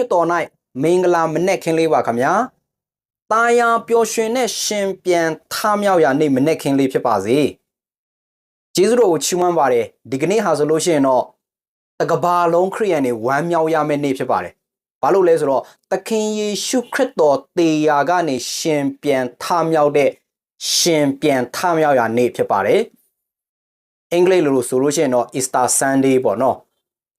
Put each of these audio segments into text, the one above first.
ရစ်တော်၌မင်္ဂလာမနေ့ခင်းလေးပါခင်ဗျာ။တာယာပျော်ရွှင်တဲ့ရှင်ပြန်ထမြောက်ရာနေ့မနေ့ခင်းလေးဖြစ်ပါစေ။ကျေးဇူးတော်ကိုချီးမွမ်းပါတယ်။ဒီကနေ့ဟာဆိုလို့ရှိရင်တော့တကဘာလုံးခရိယန်တွေဝမ်းမြောက်ရမယ့်နေ့ဖြစ်ပါတယ်။ဘာလို့လဲဆိုတော့သခင်ယေရှုခရစ်တော်တေယာကနေရှင်ပြန်ထမြောက်တဲ့ရှင်ပြန်ထမြောက်ရာနေ့ဖြစ်ပါတယ်။အင်္ဂလိပ်လိုလို့ဆိုလို့ရှိရင်တော့ Easter Sunday ပေါ့နော်။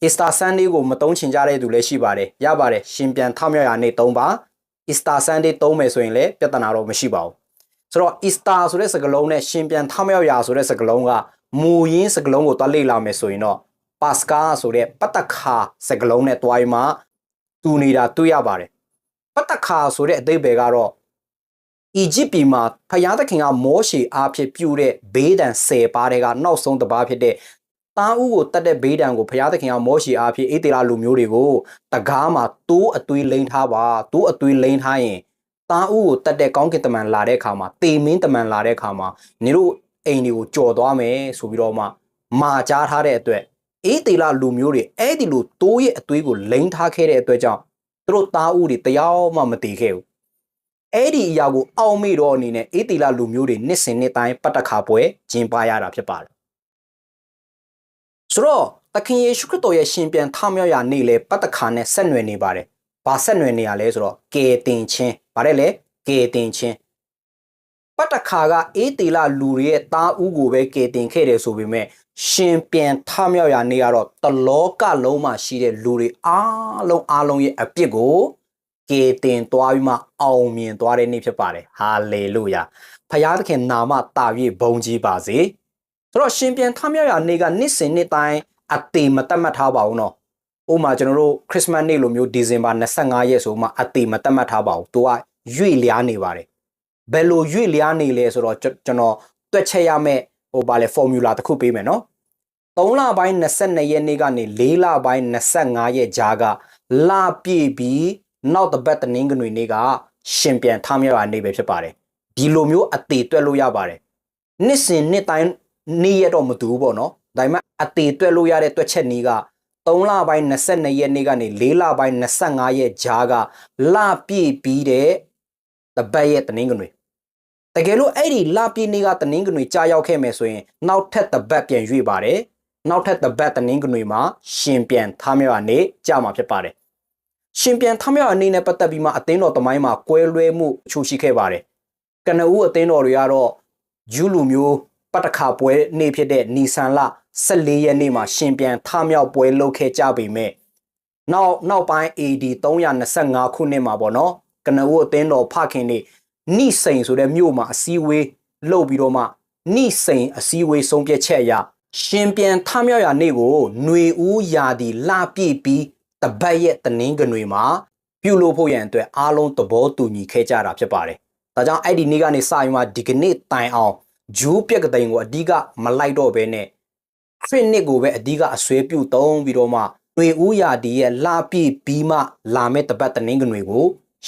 Easter Sunday ကိုမသုံးချင်ကြတဲ့သူလည်းရှိပါတယ်။ရပါတယ်။ရှင်ပြန်ထမြောက်ရာနေ့သုံးပါ။ Easter Sunday သုံးမယ်ဆိုရင်လည်းပြဿနာတော့မရှိပါဘူး။ဆိုတော့ Easter ဆိုတဲ့စကားလုံးနဲ့ရှင်ပြန်ထမြောက်ရာဆိုတဲ့စကားလုံးကမူရင်းစကားလုံးကိုတွားလေ့လာမယ်ဆိုရင်တော့ Pascha ဆိုတဲ့ပတ္တခါစကားလုံးနဲ့တွားပြီးမှတူနေတာတွေ့ရပါတယ်။ပတ္တခါဆိုတဲ့အတိတ်ပဲကတော့အီဂျစ်ပြည်မှာဖျားသခင်ကမောရှေအားဖြင့်ပြုတဲ့ဘေးဒဏ်10ပါးတဲ့ကနောက်ဆုံးတစ်ပါးဖြစ်တဲ့ တားဥကိုတတ်တဲ့ဘေးဒဏ်ကိုဖျားသခင်ကမောရှေအားဖြင့်အေးတေလာလူမျိုးတွေကိုတကားမှာတိုးအသွေးလိမ့်ထားပါတိုးအသွေးလိမ့်ထားရင်တားဥကိုတတ်တဲ့ကောင်းကင်တမန်လာတဲ့အခါမှာတေမင်းတမန်လာတဲ့အခါမှာနေတို့အိမ်တွေကိုကြော်သွားမယ်ဆိုပြီးတော့မှမာကြားထားတဲ့အတွက်အေးတေလာလူမျိုးတွေအဲ့ဒီလိုတိုးရဲ့အသွေးကိုလိမ့်ထားခဲ့တဲ့အတွက်ကြောင့်သူတို့တားဥတွေတယောက်မှမတည်ခဲ့ဘူးအဲ့ဒီအရာကိုအောက်မေ့တော့အနေနဲ့အေးတီလာလူမျိုးတွေနှစ်စဉ်နှစ်တိုင်းပတ်တခါပွဲကျင်းပရတာဖြစ်ပါတယ် ဆိုတော့သခင်ယေရှုခရစ်တော်ရဲ့ရှင်ပြန်ထမြောက်ရာနေ့လေပတ်တခါနဲ့ဆက်နွယ်နေပါတယ်ဘာဆက်နွယ်နေရလဲဆိုတော့ကေတင်ချင်းဗါတယ်လေကေတင်ချင်းပတ်တခါကအေးတီလာလူတွေရဲ့တားဥကိုပဲကေတင်ခဲ့တယ်ဆိုပေမဲ့ရှင်ပြန်ထမြောက်ရာနေ့ကတော့တလောကလုံးမှာရှိတဲ့လူတွေအားလုံးအားလုံးရဲ့အပြစ်ကိုကေတင်သွားပြီးမှအောင်မြင်သွားတဲ့နေ့ဖြစ်ပါတယ်ဟာလေလုယာဖခင်သခင်နာမတာ၍ဘုန်းကြီးပါစေ ဆိုတော့ရှင်ပြန်ထမြောက်ရာနေ့ကနှစ်စဉ်နှစ်တိုင်းအတေမတတ်မှတ်ထားပါဘူးနော်ဥပမာကျွန်တော်တို့ခရစ်စမတ်နေ့လိုမျိုးဒီဇင်ဘာ25ရက်ဆိုမှအတေမတတ်မှတ်ထားပါဘူးသူကရွေ့လျားနေပါတယ်ဘယ်လိုရွေ့လျားနေလဲဆိုတော့ကျွန်တော်တွက်ချက်ရမယ့်ဟိုဗာလေ formula တစ်ခုပေးမယ်နော်3လပိုင်း22ရက်နေ့ကနေ4လပိုင်း25ရက်ကြားကလပြည့်ပြီးနောက်တစ်ပတ်တနင်္ဂနွေနေ့ကရှင်ပြန်ထမြောက်ရနေ့ပဲဖြစ်ပါတယ်ဒီလိုမျိုးအသေးတွက်လို့ရပါတယ်နှစ်စဉ်နှစ်တိုင်း နေ့ရက်တော့မတူဘူးပေါ့နော်ဒါပေမဲ့အသေးတွက်လို့ရတဲ့တွက်ချက်နည်းက3လပိုင်း22ရက်နေ့ကနေ4လပိုင်း25ရက်ကြားကလပြည့်ပြီးတဲ့တပတ်ရဲ့တနင်္ဂနွေတကယ်လို့အဲ့ဒီလပြည့်နေ့ကတနင်္ဂနွေကြာရောက်ခဲ့မယ်ဆိုရင်နောက်ထပ်တပတ်ပြန်ရွေ့ပါတယ်နောက်ထပ်တပတ်တနင်္ဂနွေမှာရှင်ပြန်ထမြောက်ရနေ့ကြာမှာဖြစ်ပါတယ်ရှင်ပြန်ထမြောက်အနေနဲ့ပတ်သက်ပြီးမှအသင်းတော်တမိုင်းမှာကွဲလွဲမှုချိုးရှိခဲ့ပါတယ်။ကနဦးအသင်းတော်တွေကတော့ဂျူးလူမျိုး ပတ်တခါပွဲနေ့ဖြစ်တဲ့နီဆန်လ14ရက်နေ့မှာရှင်ပြန်ထမြောက်ပွဲလုပ်ခဲ့ကြပေမဲ့နောက်နောက်ပိုင်း AD 325ခုနှစ်မှာပေါ့နော်ကနဦးအသင်းတော်ဖခင်တွေနိစိန်ဆိုတဲ့မြို့မှာအစည်းအဝေးလုပ်ပြီးတော့မှနိစိန်အစည်းအဝေးဆုံးဖြတ်ချက်အရရှင်ပြန်ထမြောက်ရာနေ့ကိုຫນွေဦးရာသီလပြည့်ပြီးတပတ်ရဲ့တနင်္ဂနွေမှာပြုလုပ်ဖို့ရန်အတွက်အားလုံးသဘောတူညီခဲ့ကြတာဖြစ်ပါတယ်။ဒါကြောင့်အဲ့ဒီနေ့ကနေစပြီးမှဒီကနေ့တိုင်အောင် ဂျူးပြက်ကတိန်ကိုအဓိကမလိုက်တော့ဘဲနဲ့ခရစ်နစ်ကိုပဲအဓိကအဆွဲပြုသုံးပြီးတော့မှတွေဦးရာဒီရဲ့လာပြည့်ပြီးမှလာမဲ့တပတ်တနင်္ဂနွေကို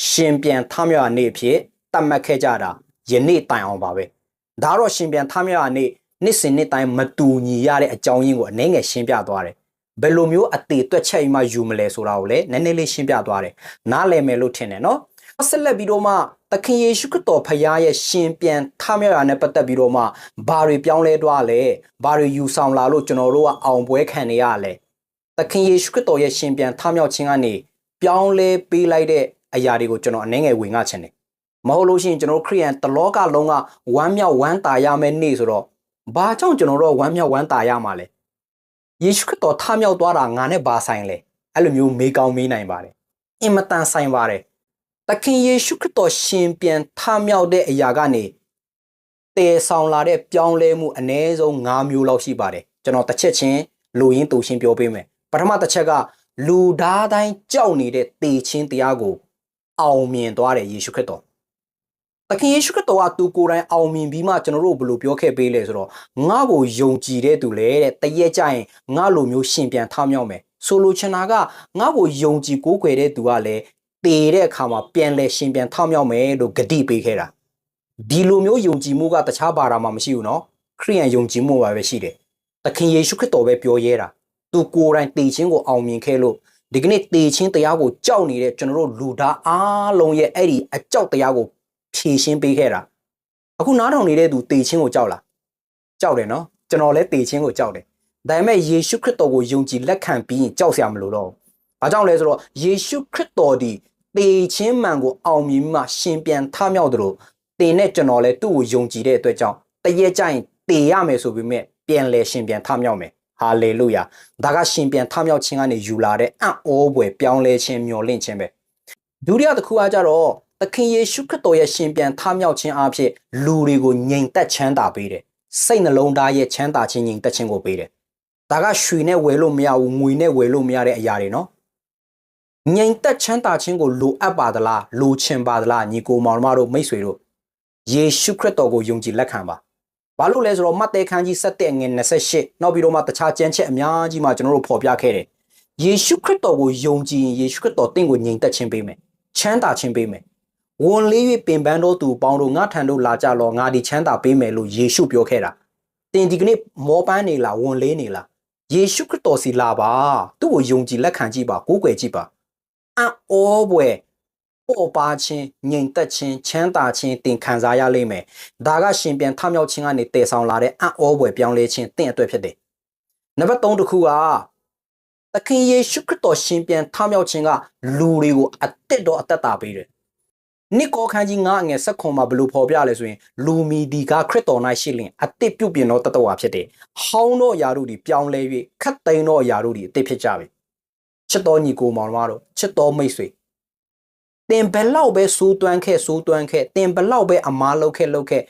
ရှင်ပြန်ထမြောက်နေ့အဖြစ်တတ်မှတ်ခဲ့ကြတာယနေ့တိုင်အောင်ပါပဲ။ဒါတော့ရှင်ပြန်ထမြောက်နေ့နှစ်စဉ်နှစ်တိုင်းမတူညီရတဲ့အကြောင်းရင်းကိုအနည်းငယ်ရှင်းပြသွားတယ်ဘယ်လိုမျိုးအသေးတွက်ချက်မှယူမလဲဆိုတာကိုလည်းနည်းနည်းလေးရှင်းပြသွားတယ်နားလည်မယ်လို့ထင်တယ်နော် ဆက်လက်ပြီးတော့မှသခင်ယေရှုခရစ်တော်ဖခင်ရဲ့ရှင်ပြန်ထမြောက်ရာနဲ့ပတ်သက်ပြီးတော့မှဘာတွေပြောင်းလဲသွားလဲဘာတွေယူဆောင်လာလို့ကျွန်တော်တို့ကအောင်ပွဲခံနေရလဲသခင်ယေရှုခရစ်တော်ရဲ့ရှင်ပြန်ထမြောက်ခြင်းကနေပြောင်းလဲပေးလိုက်တဲ့အရာတွေကိုကျွန်တော်အနည်းငယ်ဝင်ငှချင်တယ်မဟုတ်လို့ရှိရင်ကျွန်တော်ခရိယန်တလောကလုံးကဝမ်းမြောက်ဝမ်းသာရမယ့်နေ့ဆိုတော့ဘာကြောင့်ကျွန်တော်တို့ဝမ်းမြောက်ဝမ်းသာရမှာလဲယေရှုခရစ်တော်ထမြောက်သွားတာငါနဲ့ဘာဆိုင်လဲအဲ့လိုမျိုးမေးကောင်းမေးနိုင်ပါတယ်အင်မတန်ဆိုင်ပါတယ် သခင်ယေရှုခရစ်တော်ရှင်ပြန်ထမြောက်တဲ့အရာကနေတည်ဆောင်လာတဲ့ပြောင်းလဲမှုအ ਨੇ ဆုံး၅မျိုးလောက်ရှိပါတယ်ကျွန်တော်တစ်ချက်ချင်းလူရင်းတူရှင်းပြောပေးမယ်ပထမတစ်ချက်ကလူသားတိုင်းကြောက်နေတဲ့တေချင်းတရားကို အောင်မြင်သွားတယ်ယေရှုခရစ်တော်သခင်ယေရှုခရစ်တော်ကသူကိုယ်တိုင်အောင်မြင်ပြီးမှကျွန်တော်တို့ဘယ်လိုပြောခဲ့ပေးလဲဆိုတော့ငါ့ကိုယုံကြည်တဲ့သူလေတဲ့တရက်ကြရင်ငါလိုမျိုးရှင်ပြန်ထမြောက်မယ်ဆိုလိုချင်တာကငါ့ကိုယုံကြည်ကိုးကွယ်တဲ့သူကလည်း တေတဲ့အခါမှာပြန်လဲရှင်ပြန်ထမြောက်မယ်လို့ဂတိပေးခဲ့တာဒီလိုမျိုးယုံကြည်မှုကတခြားဘာသာမှမရှိဘူးเนาะခရိယန်ယုံကြည်မှုပါပဲရှိတယ်သခင်ယေရှုခရစ်တော်ပဲပြောရဲတာသူကိုယ်တိုင်တေခြင်းကိုအောင်မြင်ခဲ့လို့ ဒီကနေ့တေချင်းတရားကိုကြောက်နေတဲ့ကျွန်တော်တို့လူသားအားလုံးရဲ့အဲ့ဒီအကြောက်တရားကိုဖြေရှင်းပေးခဲ့တာအခုနားထောင်နေတဲ့သူတေချင်းကိုကြောက်လားကြောက်တယ်နော်ကျွန်တော်လည်းတေချင်းကိုကြောက်တယ်ဒါပေမဲ့ယေရှုခရစ်တော်ကိုယုံကြည်လက်ခံပြီးရင်ကြောက်စရာမလိုတော့ဘူးဘာကြောင့်လဲဆိုတော့ယေရှုခရစ်တော်ဒီ တေချင်းမှန်ကိုအောင်မြင်မှရှင်ပြန်ထမြောက်တယ်လို့တင်နဲ့ကျွန်တော်လည်းသူ့ကိုယုံကြည်တဲ့အတွက်ကြောင့်တရက်ကျရင်တေရမယ်ဆိုပေမဲ့ပြန်လဲရှင်ပြန်ထမြောက်မယ်ဟာလေလုယာဒါကရှင်ပြန်ထမြောက်ခြင်းကနေယူလာတဲ့အံ့ဩဖွယ်ပြောင်းလဲခြင်းမျှော်လင့်ခြင်းပဲဒုတိယတစ်ခုကကြတော့သခင်ယေရှုခရစ်တော်ရဲ့ရှင်ပြန်ထမြောက်ခြင်းအဖြစ်လူတွေကိုငြိမ်သက်ချမ်းသာပေးတယ်စိတ်နှလုံးသားရဲ့ချမ်းသာခြင်းငြိမ်သက်ခြင်းကိုပေးတယ်ဒါကရွှေနဲ့ဝယ်လို့မရဘူးငွေနဲ့ဝယ်လို့မရတဲ့အရာတွေနော် ငြိမ်သက်ချမ်းသာခြင်းကိုလိုအပ်ပါသလားလိုချင်ပါသလားညီကိုမောင်မတို့မိတ်ဆွေတို့ယေရှုခရစ်တော်ကိုယုံကြည်လက်ခံပါဘာလို့လဲဆိုတော့မတ်တဲခန်းကြီး7ငွေ28နောက်ပြီးတော့မှတခြားကျမ်းချက်အများကြီးမှကျွန်တော်တို့ဖော်ပြခဲ့တယ်ယေရှုခရစ်တော်ကိုယုံကြည်ရင်ယေရှုခရစ်တော်တင့်ကိုငြိမ်သက်ခြင်းပေးမယ်ချမ်းသာခြင်းပေးမယ်ဝန်လေး၍ပင်ပန်းတော်သူပေါင်းတို့ငါထံတို့လာကြလောငါဒီချမ်းသာပေးမယ်လို့ယေရှုပြောခဲ့တာတင်ဒီကနေ့မောပန်းနေလားဝန်လေးနေလားယေရှုခရစ်တော်စီလာပါသူ့ကိုယုံကြည်လက်ခံကြည့်ပါကိုးကွယ်ကြည့်ပါ အံ့ဩဖွယ်ပေါ်ပါခြင်းငြိမ်သက်ခြင်းချမ်းသာခြင်းတင်ခံစားရလိမ့်မယ်ဒါကရှင်ပြန်ထမြောက်ခြင်းကနေတည်ဆောင်လာတဲ့အံ့ဩဖွယ်ပြောင်းလဲခြင်းတင့်အတွက်ဖြစ်တယ်နံပါတ်3တစ်ခုကသခင်ယေရှုခရစ်တော်ရှင်ပြန်ထမြောက်ခြင်းကလူတွေကိုအသက်တော်အသက်တာပေးတယ်နိကောခန်းကြီး9အငယ်ဆက်ခွန်မှာဘယ်လိုဖော်ပြလဲဆိုရင် လူမီဒီကခရစ်တော်၌ရှိလင်အသက်ပြုတ်ပြင်သောတတဝါဖြစ်တယ်။ဟောင်းသောအရာတို့ဒီပြောင်းလဲ၍ခတ်သိမ်းသောအရာတို့ဒီအသက်ဖြစ်ကြပြီ။ ချစ်တော်ညီကိုမောင်တို့ချစ်တော်မိတ်ဆွေတင်ဘယ်လောက်ပဲစိုးသွမ်းခဲ့စိုးသွမ်းခဲ့တင်ဘယ်လောက်ပဲအမားလောက်ခဲ့လောက်ခဲ့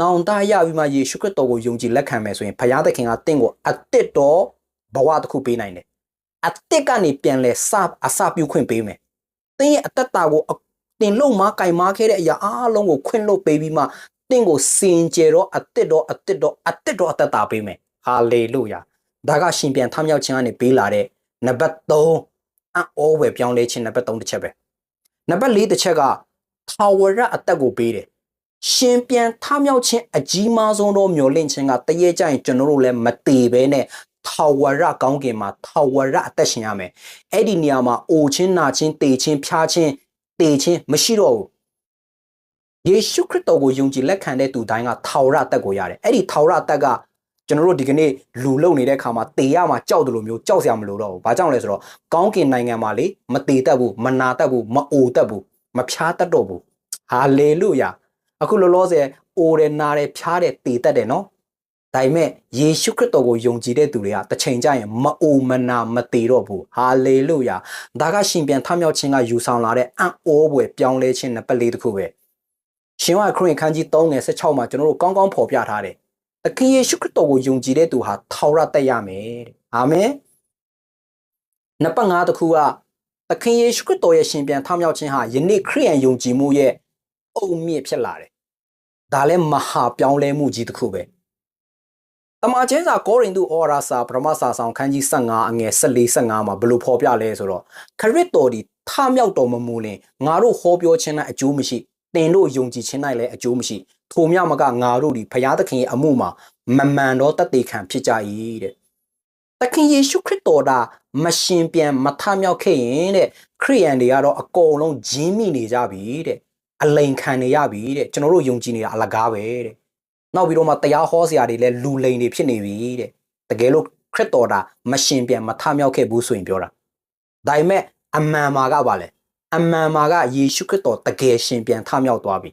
နောင်တရပြီးမှယေရှုခရစ်တော်ကိုယုံကြည်လက်ခံမယ်ဆိုရင်ဘုရားသခင်ကတင့်ကိုအသက်တော်ဘဝတစ်ခုပေးနိုင်တယ်။အသက်ကနေပြန်လဲစအစပြုခွင့်ပေးမယ်။တင်းရဲ့အသက်တာကိုတင်လုံမကင်မာခဲ့တဲ့အရာအားလုံးကိုခွင့်လွှတ်ပေးပြီးမှတင့်ကိုစင်ကြယ်တော့အသက်တော့အသက်တော့အသက်တော့အသက်တာပေးမယ်ဟာလေလုယာဒါကရှင်ပြန်ထမြောက်ခြင်းကနေပေးလာတဲ့ နံပါတ်3အံ့ဩဝယ်ပြောင်းလဲခြင်းနံပါတ်3တစ်ချက်ပဲနံပါတ်4တစ်ချက်ကထာဝရအသက်ကိုပေးတယ်ရှင်ပြန်ထမြောက်ခြင်းအကြီးမားဆုံးသောမျော်လင့်ခြင်းကတရေကြရင်ကျွန်တော်တို့လည်းမတည်ပဲနဲ့ထာဝရကောင်းကင်မှာထာဝရအသက်ရှင်ရမယ်အဲ့ဒီနေရာမှာအိုချင်းနာချင်းတေချင်းဖြားချင်းတည်ခြင်းမရှိတော့ဘူးယေရှုခရစ်တော်ကိုယုံကြည်လက်ခံတဲ့သူတိုင်းကထာဝရအသက်ကိုရတယ်အဲ့ဒီထာဝရအသက်က ကျွန်တော်တို့ဒီကနေ့လူလုံနေတဲ့ခါမှာတေရမှာကြောက်တယ်လို့မျိုးကြောက်စရာမလိုတော့ဘူး။ဘာကြောင့်လဲဆိုတော့ကောင်းကင်နိုင်ငံမှာလေမတေတတ်ဘူးမနာတတ်ဘူးမအိုတတ်ဘူးမဖြားတတ်တော့ဘူး။ဟာလေလုယာ။အခုလောလောဆယ်အိုတယ်နာတယ်ဖြားတယ်တေတတ်တယ်နော်။ဒါပေမဲ့ယေရှုခရစ်တော်ကိုယုံကြည်တဲ့သူတွေကတစ်ချိန်ကျရင်မအိုမနာမတေတော့ဘူး။ဟာလေလုယာ။ဒါကရှင်ပြန်ထမြောက်ခြင်းကယူဆောင်လာတဲ့အံ့ဩဖွယ်ပြောင်းလဲခြင်းနှစ်ပတ်လေးတစ်ခုပဲ။ရှင်ဝခရစ်ခန်းကြီး3ငယ်16မှာကျွန်တော်တို့ကောင်းကောင်းဖော်ပြထားတယ် သခင်ယေရှုခရစ်တော်ကိုယုံကြည်တဲ့သူဟာထာဝရတက်ရမယ်တဲ့အာမင်နံပါတ်5တစ်ခုကသခင်ယေရှုခရစ်တော်ရဲ့ရှင်ပြန်ထမြောက်ခြင်းဟာယနေ့ခရိယန်ယုံကြည်မှုရဲ့အုံမြင့်ဖြစ်လာတယ်ဒါလည်းမဟာပြောင်းလဲမှုကြီးတစ်ခုပဲတမန်ကျမ်းစာကောရိန္သုဩဝါဒစာပထမစာဆောင်ခန်းကြီး15အငယ်14 15မှာဘယ်လိုဖော်ပြလဲဆိုတော့ခရစ်တော်ဒီထမြောက်တော်မမူလင်ငါတို့ဟောပြောခြင်းနဲ့အကျိုးမရှိတင်တို့ယုံကြည်ခြင်း၌လည်းအကျိုးမရှိ ထိုမြမကငါတို့ဒီဘုရားသခင်ရဲ့အမှုမှာမမှန်တော့တသက်ခံဖြစ်ကြ၏တဲ့သခင်ယေရှုခရစ်တော်ဒါမရှင်ပြန်မထမြောက်ခဲ့ရင်တဲ့ခရိယန်တွေကတော့အကုန်လုံးဂျင်းမိနေကြပြီတဲ့အလိန်ခံနေရပြီတဲ့ကျွန်တော်တို့ယုံကြည်နေတာအလကားပဲတဲ့နောက်ပြီးတော့မှတရားဟောစရာတွေလည်းလူလိန်တွေဖြစ်နေပြီတဲ့တကယ်လို့ခရစ်တော်ဒါမရှင်ပြန်မထမြောက်ခဲ့ဘူးဆိုရင်ပြောတာဒါပေမဲ့အမှန်မှာကပါလေအမှန်မှာကယေရှုခရစ်တော်တကယ်ရှင်ပြန်ထမြောက်သွားပြီ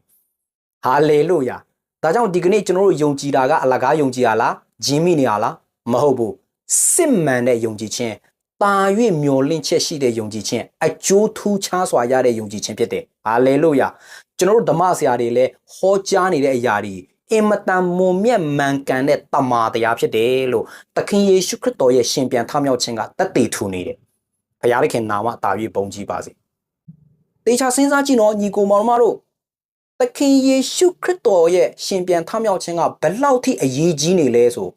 ဟာလေလုယာဒါကြောင့်ဒီကနေ့ကျွန်တော်တို့ယုံကြည်တာကအလကားယုံကြည်ရလားဂျင်းမိနေရလားမဟုတ်ဘူးစစ်မှန်တဲ့ယုံကြည်ခြင်းတာ၍မျော်လင့်ချက်ရှိတဲ့ယုံကြည်ခြင်းအကျိုးထူးခြားစွာရတဲ့ယုံကြည်ခြင်းဖြစ်တယ်ဟာလေလုယာကျွန်တော်တို့ဓမ္မဆရာတွေလည်းဟောကြားနေတဲ့အရာတွေအင်မတန်မွန်မြတ်မှန်ကန်တဲ့တမာတရားဖြစ်တယ်လို့သခင်ယေရှုခရစ်တော်ရဲ့ရှင်ပြန်ထမြောက်ခြင်းကတတ်တည်ထူနေတယ်ဘုရားသခင်နာမတာ၍ပုံကြီးပါစေတေချာစဉ်းစားကြည့်တော့ညီကိုမောင်မတို့ သခင်ယေရှုခရစ်တော်ရဲ့ရှင်ပြန်ထမြောက်ခြင်းကဘယ်လောက်ထိအရေးကြီးနေလဲဆို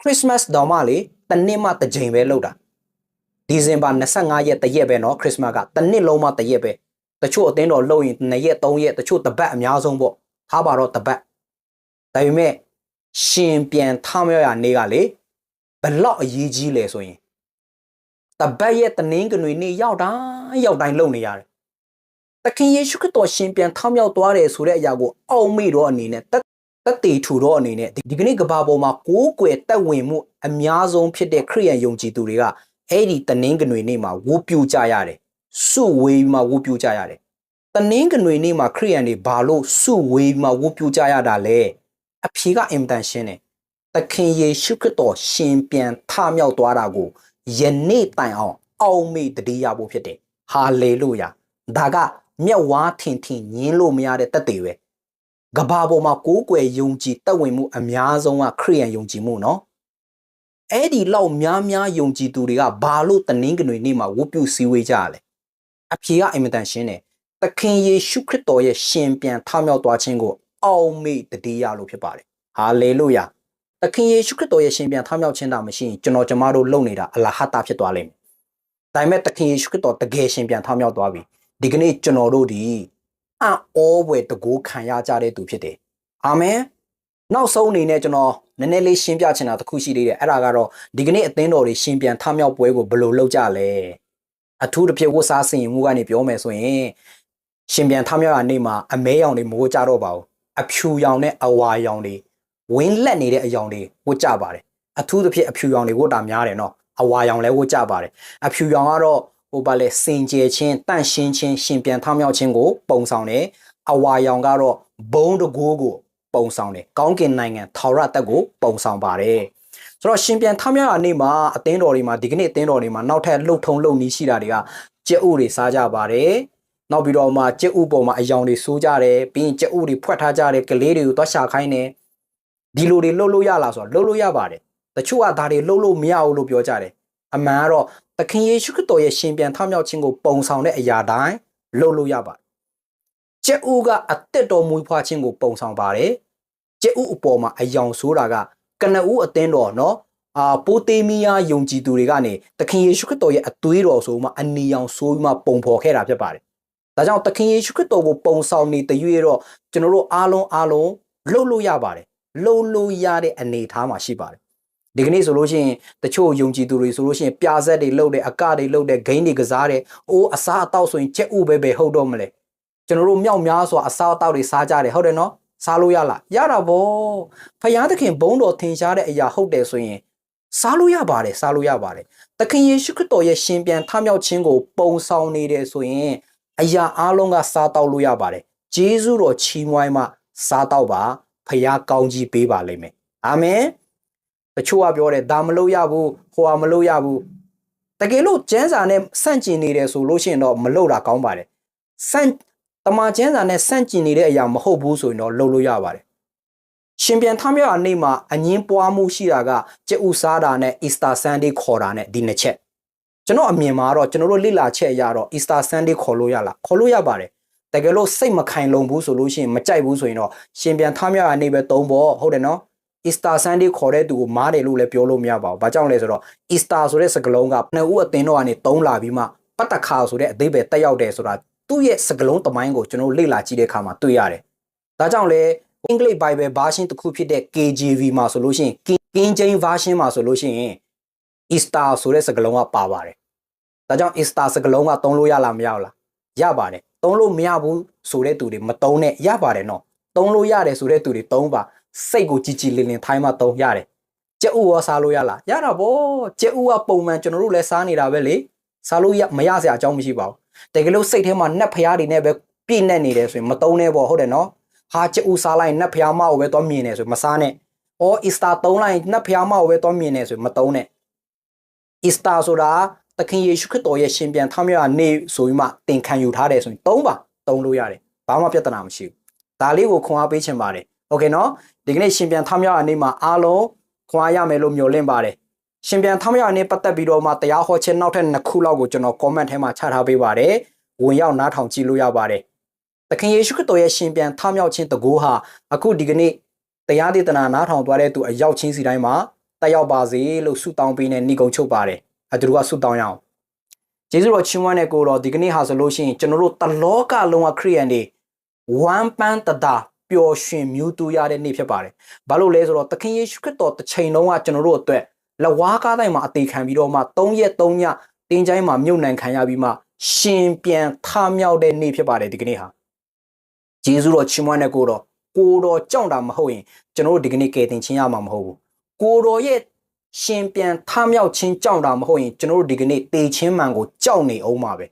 ခရစ်စမတ်တော်မှလေတနှစ်မှတစ်ကြိမ်ပဲလုပ်တာဒီဇင်ဘာ25ရက်တရက်ပဲเนาะခရစ်စမတ်ကတနှစ်လုံးမှတရက်ပဲတချို့အသင်းတော်လုပ်ရင်2ရက်3ရက်တချို့တပတ်အများဆုံးပေါ့ထားပါတော့တပတ်ဒါပေမဲ့ရှင်ပြန်ထမြောက်ရနေကလေဘယ်လောက်အရေးကြီးလဲဆိုရင် တပတ်ရဲ့တနင်္ဂနွေနေ့ရောက်တိုင်းရောက်တိုင်းလုပ်နေရတယ် သခင်ယေရှုခရစ်တော်ရှင်ပြန်ထမြောက်သွားတယ်ဆိုတဲ့အရာကိုအောက်မေ့တော့အနေနဲ့တက်တက်တေထူတော့အနေနဲ့ဒီကနေ့ကဘာပေါ်မှာကိုးကွယ်တက်ဝင်မှုအများဆုံးဖြစ်တဲ့ခရိယန်ယုံကြည်သူတွေကအဲ့ဒီတနင်္ဂနွေနေ့မှာဝိုးပြူကြရတယ်စုဝေးမှာဝိုးပြူကြရတယ်တနင်္ဂနွေနေ့မှာခရိယန်တွေဘာလို့စုဝေးမှာဝိုးပြူကြရတာလဲအဖြေကအင်မတန်ရှင်းတယ်သခင်ယေရှုခရစ်တော်ရှင်ပြန်ထမြောက်သွားတာကိုယနေ့တိုင်အောင် အောက်မေ့တတိယဖို့ဖြစ်တယ်ဟာလေလုယာဒါက မျက်ဝါးထင်ထင်ညင်းလို့မရတဲ့တက်တွေပဲကဘာပေါ်မှာကိုးကွယ်ယုံကြည်တက်ဝင်မှုအများဆုံးကခရိယန်ယုံကြည်မှုနော်အဲ့ဒီလောက်များများယုံကြည်သူတွေကဘာလို့တနင်္ဂနွေနေ့မှာဝတ်ပြုစည်းဝေးကြရလဲအဖြေကအင်မတန်ရှင်းတယ်သခင်ယေရှုခရစ်တော်ရဲ့ရှင်ပြန်ထမြောက်သွားခြင်းကိုအောင်မေ့တည်ရလို့ဖြစ်ပါတယ်ဟာလေလုယာသခင်ယေရှုခရစ်တော်ရဲ့ရှင်ပြန်ထမြောက်ခြင်းတာမရှိရင်ကျွန်တော်ကျမတို့လုပ်နေတာအလဟတာဖြစ်သွားလိမ့်မယ်ဒါပေမဲ့သခင်ယေရှုခရစ်တော်တကယ်ရှင်ပြန်ထမြောက်သွားပြီ ဒီကနေ့ကျွန်တော်တို့ဒီအံ့ဩဝယ်တကိုးခံရကြတဲ့သူဖြစ်တယ်အာမင်နောက်ဆုံးအနေနဲ့ကျွန်တော်နည်းနည်းလေးရှင်းပြချင်တာတစ်ခုရှိသေးတယ်အဲ့ဒါကတော့ဒီကနေ့အသင်းတော်တွေရှင်ပြန်ထမြောက်ပွဲကိုဘယ်လိုလုပ်ကြလဲအထူးတစ်ဖြစ်ဝတ်စားစင်ရင်မှုကနေပြောမယ်ဆိုရင်ရှင်ပြန်ထမြောက်ရနေ့မှာအမဲရောင်တွေမဝတ်ကြတော့ပါဘူးအဖြူရောင်နဲ့အဝါရောင်တွေဝင်းလက်နေတဲ့အယောင်တွေဝတ်ကြပါတယ်အထူးသဖြင့်အဖြူရောင်တွေဝတ်တာများတယ်နော်အဝါရောင်လည်းဝတ်ကြပါတယ်အဖြူရောင်ကတော့ ဟိုပါလေစင်ကြယ်ချင်းတန့်ရှင်းချင်းရှင်ပြန်ထမြောက်ခြင်းကို ပုံဆောင်တယ်အဝါရောင်ကတော့ဘုံတကိုးကို ပုံဆောင်တယ်ကောင်းကင်နိုင်ငံထာဝရတက်ကို ပုံဆောင်ပါတယ်ဆိုတော့ရှင်ပြန်ထမြောက်ရနေ့မှာအသင်းတော်တွေမှာဒီကနေ့အသင်းတော်တွေမှာနောက်ထပ်လှုပ်ထုံလှုပ်နီးရှိတာတွေကကြက်ဥတွေစားကြပါတယ်နောက်ပြီးတော့မှကြက်ဥပေါ်မှာအယောင်တွေစိုးကြတယ်ပြီးရင်ကြက်ဥတွေဖွက်ထားကြတယ်ကလေးတွေကိုသွားရှာခိုင်းတယ်ဒီလိုတွေလှုပ်လို့ရလားဆိုတော့လှုပ်လို့ရပါတယ်တချို့ကဒါတွေလှုပ်လို့မရဘူးလို့ပြောကြတယ် အမှန်ကတော့သခင်ယေရှုခရစ်တော်ရဲ့ရှင်ပြန်ထမြောက်ခြင်းကိုပုံဆောင်တဲ့အရာတိုင်းလှုပ်လို့ရပါတယ်ကျက်ဥကအသက်တော်မူဖွားခြင်းကိုပုံဆောင်ပါတယ်ကျက်ဥအပေါ်မှာအယောင်ဆိုးတာကကနဦးအသင်းတော်နော်အာပိုတေးမီယာယုံကြည်သူတွေကနေသခင်ယေရှုခရစ်တော်ရဲ့အသွေးတော်ဆိုမှအနီရောင်ဆိုးမှပုံဖော်ခဲ့တာဖြစ်ပါတယ်။ဒါကြောင့်သခင်ယေရှုခရစ်တော်ကိုပုံဆောင်နေတရွေ့တော့ကျွန်တော်တို့အားလုံးအားလုံးလှုပ်လို့ရပါတယ်။လှုပ်လို့ရတဲ့အနေအထားမှာရှိပါတယ်။ ဒီကနေ့ဆိုလို့ရှိရင်တချို့ယုံကြည်သူတွေဆိုလို့ရှိရင်ပြာဆက်တွေလှုပ်တယ်အကတွေလှုပ်တယ်ဂိမ်းတွေကစားတယ်။အိုးအစားအသောက်ဆိုရင်ချက်ဥပဲပဲဟုတ်တော့မလဲ။ကျွန်တော်တို့မြောက်များစွာအစားအသောက်တွေစားကြတယ်ဟုတ်တယ်နော်။စားလို့ရလားရတာဗောဖယားသခင်ဘုန်းတော်ထင်ရှားတဲ့အရာဟုတ်တယ်ဆိုရင်စားလို့ရပါတယ်စားလို့ရပါတယ်သခင်ယေရှုခရစ်တော်ရဲ့ရှင်ပြန်ထမြောက်ခြင်းကို ပုံဆောင်နေတယ်ဆိုရင်အရာအလုံးကစားတော့လို့ရပါတယ်ဂျေဇုတော်ချီးမွမ်းမှစားတော့ပါဖယားကောင်းကြီးပေးပါလိမ့်မယ်အာမင် တချို့ကပြောတယ်ဒါမလို့ရဘူးဟိုဟာမလို့ရဘူးတကယ်လို့ကျမ်းစာနဲ့ဆန့်ကျင်နေတယ်ဆိုလို့ရှိရင်တော့မလို့တာကောင်းပါတယ်ဆန့်တမန်ကျမ်းစာနဲ့ဆန့်ကျင်နေတဲ့အရာမဟုတ်ဘူးဆိုရင်တော့လုပ်လို့ရပါတယ်ရှင်ပြန်ထမြောက်အနေမှာအငင်းပွားမှုရှိတာကကျဥစားတာနဲ့ Easter Sunday ခေါ်တာနဲ့ဒီနှစ်ချက်ကျွန်တော်အမြင်မှာတော့ကျွန်တော်တို့လိလာချက်အရတော့ Easter Sunday ခေါ်လို့ရလားခေါ်လို့ရပါတယ်တကယ်လို့စိတ်မခိုင်လုံဘူးဆိုလို့ရှိရင်မကြိုက်ဘူးဆိုရင်တော့ရှင်ပြန်ထမြောက်အနေပဲသုံးဖို့ဟုတ်တယ်နော် Easter Sunday ခေါ်တဲ့သူကိုမားတယ်လို့လည်းပြောလို့မရပါဘူး။ဘာကြောင့်လဲဆိုတော့ Easter ဆိုတဲ့စကားလုံးကနှစ်ဦးအသင်းတော်ကနေသုံးလာပြီးမှပတ်တခါဆိုတဲ့အသေးပဲတက်ရောက်တယ်ဆိုတာသူ့ရဲ့စကားလုံးတမိုင်းကိုကျွန်တော်လေ့လာကြည့်တဲ့အခါမှာတွေ့ရတယ်။ဒါကြောင့်လေအင်္ဂလိပ် Bible version တစ်ခုဖြစ်တဲ့ KJV မှာဆိုလို့ရှိရင် King James version မှာဆိုလို့ရှိရင် Easter ဆိုတဲ့စကားလုံးကပါပါတယ်။ဒါကြောင့် Easter စကားလုံးကသုံးလို့ရလားမရဘူးလား။ရပါတယ်။သုံးလို့မရဘူးဆိုတဲ့သူတွေမသုံးနဲ့ရပါတယ်နော်။သုံးလို့ရတယ်ဆိုတဲ့သူတွေသုံးပါ စိတ်ကိုကြည်ကြည်လင်လင်ထိုင်းမှသုံးရတယ်။ကြက်ဥရောစားလို့ရလား။ရတာဗော။ကြက်ဥကပုံမှန်ကျွန်တော်တို့လည်းစားနေတာပဲလေ။စားလို့ရမရစရာအကြောင်းမရှိပါဘူး။တကယ်လို့စိတ်ထဲမှာနှက်ဖျားတွေနဲ့ပဲပြည့်နေနေတယ်ဆိုရင်မသုံးနဲ့ပေါ့ဟုတ်တယ်နော်။ဟာကြက်ဥစားလိုက်နှက်ဖျားမကိုပဲတော့မြင်နေဆိုမစားနဲ့။အော်အီစတာသုံးလိုက်နှက်ဖျားမကိုပဲတော့မြင်နေဆိုမသုံးနဲ့။အီစတာဆိုတာသခင်ယေရှုခရစ်တော်ရဲ့ရှင်ပြန်ထမြောက်နေဆိုပြီးမှသင်ခံယူထားတယ်ဆိုရင်သုံးပါသုံးလို့ရတယ်။ဘာမှပြဿနာမရှိဘူး။ဒါလေးကိုခွန်အားပေးချင်ပါတယ်။ โอเคနော်ဒီကနေ့ရှင်ပြန်ထမြောက်အနေမှာအားလုံးခွန်အားရမယ်လို့မျှော်လင့်ပါတယ်ရှင်ပြန်ထမြောက်အနေပတ်သက်ပြီးတော့မှတရားဟောခြင်းနောက်ထပ်နှစ်ခုလောက်ကိုကျွန်တော် comment ထဲမှာချထားပေးပါတယ်ဝင်ရောက်နားထောင်ကြည့်လို့ရပါတယ်သခင်ယေရှုခရစ်တော်ရဲ့ရှင်ပြန်ထမြောက်ခြင်းတကူဟာအခုဒီကနေ့တရားဒေသနာနားထောင်သွားတဲ့သူအရောက်ချင်းစီတိုင်းမှာတက်ရောက်ပါစေလို့ဆုတောင်းပေးနေဏိကုံချုပ်ပါတယ်အတူတူကဆုတောင်းရအောင်ကျေးဇူးတော်ချီးမွမ်းတဲ့ကိုတော်ဒီကနေ့ဟာဆိုလို့ရှိရင်ကျွန်တော်တို့တလောကလုံးကခရိယန်တွေဝမ်းပန်းတတာ ပျော်ရွှင်မြူးတူရတဲ့နေ့ဖြစ်ပါတယ်။ဘာလို့လဲဆိုတော့သခင်ယေရှုခရစ်တော်တစ်ချိန်လုံးကကျွန်တော်တို့အတွက်လဝါးကားတိုင်းမှာအသေးခံပြီးတော့မှ3ရက်3ညတင်းချိုင်းမှာမြုပ်နှံခံရပြီးမှရှင်ပြန်ထမြောက်တဲ့နေ့ဖြစ်ပါတယ်ဒီကနေ့ဟာဂျေဇုတော်ချီးမွမ်းတဲ့ကိုတော်ကိုတော်ကြောင့်တာမဟုတ်ရင်ကျွန်တော်တို့ဒီကနေ့ကယ်တင်ခြင်းရမှာမဟုတ်ဘူးကိုတော်ရဲ့ရှင်ပြန်ထမြောက်ခြင်းကြောင့်တာမဟုတ်ရင်ကျွန်တော်တို့ဒီကနေ့တေခြင်းမှန်ကိုကြောက်နေအောင်ပါပဲ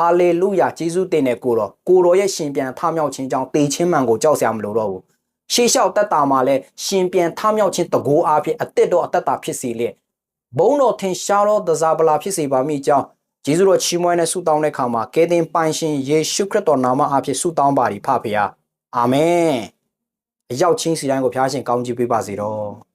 ဟာလေလုယာဂျေဇုတင်တဲ့ကိုတော်ကိုတော်ရဲ့ရှင်ပြန်ထမြောက်ခြင်းကြောင့်တေခြင်းမှန်ကိုကြောက်စရာမလိုတော့ဘူးရှေးလျှောက်တက်တာမှာလဲရှင်ပြန်ထမြောက်ခြင်းတကိုးအားဖြင့်အသက်တော်အသက်တာဖြစ်စေလျက်ဘုံတော်ထင်ရှားသောသစားပလာဖြစ်စေပါမိကြောင်းဂျေဇုတော်ချီးမွမ်းတဲ့ဆုတောင်းတဲ့အခါမှာကယ်တင်ပိုင်ရှင်ယေရှုခရစ်တော်နာမအားဖြင့်ဆုတောင်းပါသည်ဖဖခင်အာမင်အရောက်ချင်းစီတိုင်းကိုဖျားရှင်ကောင်းချီးပေးပါစေတော့